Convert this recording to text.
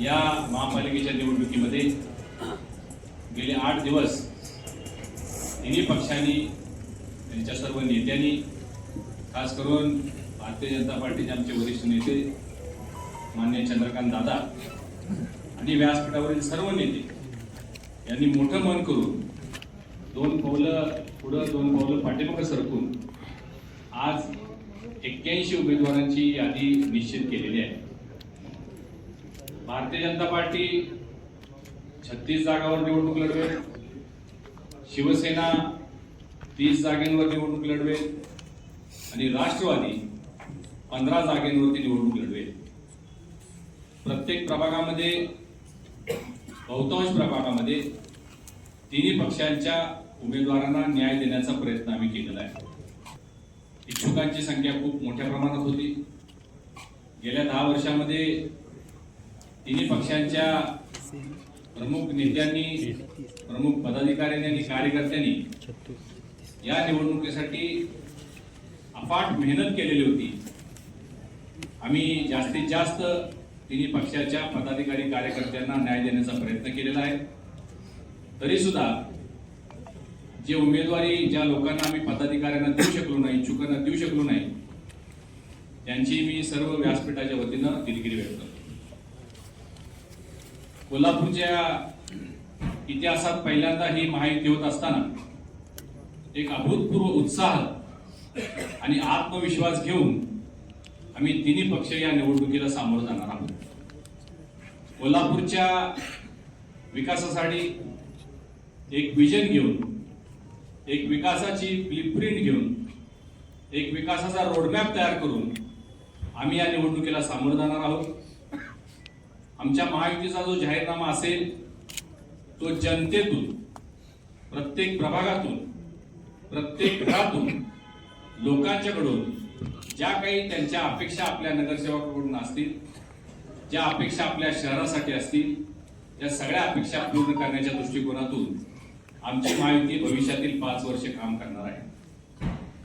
या महापालिकेच्या निवडणुकीमध्ये गेले आठ दिवस तिन्ही पक्षांनी त्यांच्या सर्व नेत्यांनी खास करून भारतीय जनता पार्टीचे आमचे वरिष्ठ नेते मान्य चंद्रकांत दादा आणि व्यासपीठावरील सर्व नेते यांनी मोठं मन करून दोन पावलं पुढं दोन पावलं पाठीमागं सरकून आज एक्क्याऐंशी उमेदवारांची यादी निश्चित केलेली आहे. भारतीय जनता पार्टी छत्तीस जागावर निवडणूक लढवेल. शिवसेना तीस जागेंवर निवडणूक लढवेल. आणि राष्ट्रवादी पंधरा जागेंवरती निवडणूक लढवेल. प्रत्येक प्रभागामध्ये बहुतांश प्रभागामध्ये तिन्ही पक्षांच्या उमेदवारांना न्याय देण्याचा प्रयत्न आम्ही केलेला आहे. इच्छुकांची संख्या खूप मोठ्या प्रमाणात होती. गेल्या दहा वर्षामध्ये तिन्ही पक्षांच्या प्रमुख नेत्यांनी प्रमुख पदाधिकाऱ्यांनी आणि कार्यकर्त्यांनी या निवडणुकीसाठी अफाट मेहनत केलेली होती. आम्ही जास्तीत जास्त तिन्ही पक्षाच्या पदाधिकारी कार्यकर्त्यांना न्याय देण्याचा प्रयत्न केलेला आहे. तरी सुद्धा जे उमेदवारी ज्या लोकांना आम्ही पदाधिकाऱ्यांना देऊ शकलो नाही इच्छुकांना देऊ शकलो नाही त्यांची मी सर्व व्यासपीठाच्या वतीनं दिलगिरी व्यक्त करतो. कोल्हापूरच्या इतिहासात पहिल्यांदा ही माहिती होत असताना एक अभूतपूर्व उत्साह आणि आत्मविश्वास घेऊन आम्ही तिन्ही पक्ष या निवडणुकीला सामोरं जाणार आहोत. कोल्हापूरच्या विकासासाठी एक विजन घेऊन एक विकासाची ब्लिप्रिंट घेऊन एक विकासाचा रोडमॅप तयार करून आम्ही या निवडणुकीला सामोरं जाणार आहोत. आमच्या महायुतीचा जो जाहीरनामा असेल तो जनतेतून प्रत्येक प्रभागातून प्रत्येक घरातून लोकांच्याकडून ज्या काही त्यांच्या अपेक्षा आपल्या नगरसेवकाकडून असतील ज्या अपेक्षा आपल्या शहरासाठी असतील त्या सगळ्या अपेक्षा पूर्ण करण्याच्या दृष्टिकोनातून आमची महायुती भविष्यातील पाच वर्षे काम करणार आहे.